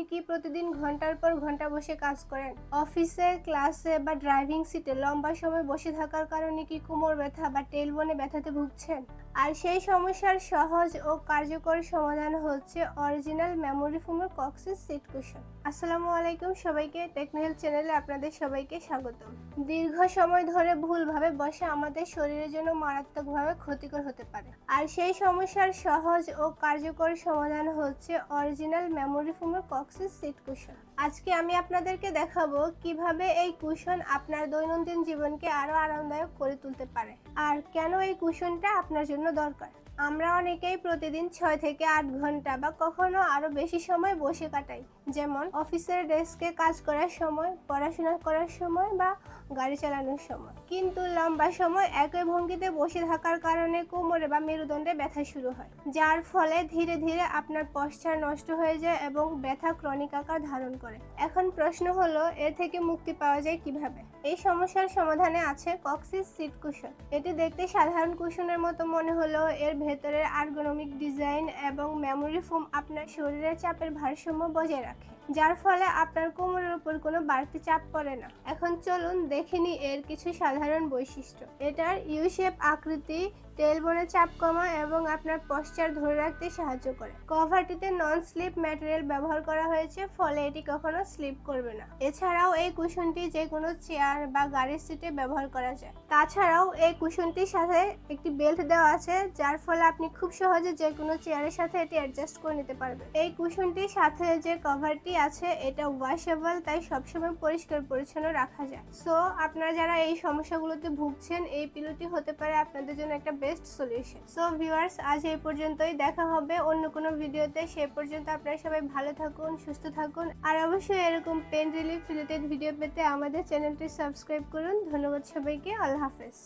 আপনি কি প্রতিদিন ঘণ্টার পর ঘণ্টা বসে কাজ করেন? অফিসে, ক্লাসে বা ড্রাইভিং সিটে লম্বা সময় বসে থাকার কারণে কি কোমর ব্যথা বা টেলবনে ব্যথাতে ভুগছেন? আর সেই সমস্যার সহজ ও কার্যকর সমাধান হচ্ছে অরিজিনাল মেমোরি ফোমের কক্সিস সিট কুশন আসসালামু আলাইকুম সবাইকে টেকনিক্যাল চ্যানেলে আপনাদের সবাইকে স্বাগত দীর্ঘ সময় ধরে ভুলভাবে বসা আমাদের শরীরের জন্য মারাত্মকভাবে ক্ষতিকর হতে পারে। আর সেই সমস্যার সহজ ও কার্যকর সমাধান হচ্ছে অরিজিনাল মেমোরি ফোমের কক্সিস সিট কুশন আজকে আমি আপনাদেরকে দেখাবো কীভাবে এই কুশন আপনার দৈনন্দিন জীবনকে আরও আরামদায়ক করে তুলতে পারে। আর কেন এই কুশনটা আপনার জন্য দরকার? আমরা অনেকেই প্রতিদিন ছয় থেকে আট ঘণ্টা বা কখনো আরও বেশি সময় বসে কাটাই। যেমন অফিসের ডেস্কে কাজ করার সময়, পড়াশোনা করার সময় বা গাড়ি চালানোর সময়। কিন্তু লম্বা সময় একই ভঙ্গিতে বসে থাকার কারণে কোমরে বা মেরুদণ্ডে ব্যথা শুরু হয়, যার ফলে ধীরে ধীরে আপনার পশ্চার নষ্ট হয়ে যায় এবং ব্যথা ক্রনিক আকার ধারণ করে। এখন প্রশ্ন হলো এর থেকে মুক্তি পাওয়া যায় কীভাবে? এই সমস্যার সমাধানে আছে কক্সিস সিট কুশন এটি দেখতে সাধারণ কুশনের মতো মনে হলেও এর ভেতরের আর্গোনমিক ডিজাইন এবং মেমোরি ফোম আপনার শরীরের চাপের ভারসাম্য বজায় রাখে, যার ফলে আপনার কোমরের উপর কোনো বাড়তি চাপ পড়ে না। এখন চলুন দেখে নিই এর কিছু সাধারণ বৈশিষ্ট্য। এটার ইউ শেপ আকৃতি টেলবোনের চাপ কমা এবং আপনার পশ্চার ধরে রাখতে সাহায্য করে। কভারটিতে নন স্লিপ ম্যাটেরিয়াল ব্যবহার করা হয়েছে, ফলে এটি কখনো স্লিপ করবে না। এছাড়াও এই কুশনটি যে কোনো চেয়ার বা গাড়ির সিটে ব্যবহার করা যায়। তাছাড়াও এই কুশনটির সাথে একটি বেল্ট দেওয়া আছে, যার ফলে আপনি খুব সহজে যে কোনো চেয়ারের সাথে এটি অ্যাডজাস্ট করে নিতে পারবেন। এই কুশনটির সাথে যে কভারটি আছে, এটা ওয়াশেবল তাই সবসময় পরিষ্কার পরিচ্ছন্ন রাখা যায়। সো আপনারা যারা এই সমস্যাগুলোতে ভুগছেন, এই পিলোটি হতে পারে আপনাদের জন্য একটা বেস্ট সলিউশন সো ভিউয়ার্স আজ এই পর্যন্তই। দেখা হবে অন্য কোনো ভিডিওতে সে পর্যন্ত আপনারা সবাই ভালো থাকুন, সুস্থ থাকুন। আর অবশ্যই এরকম পেন রিলিফ রিলেটেড ভিডিও পেতে আমাদের চ্যানেলটি সাবস্ক্রাইব করুন। ধন্যবাদ সবাইকে। আল্লাহ হাফেজ।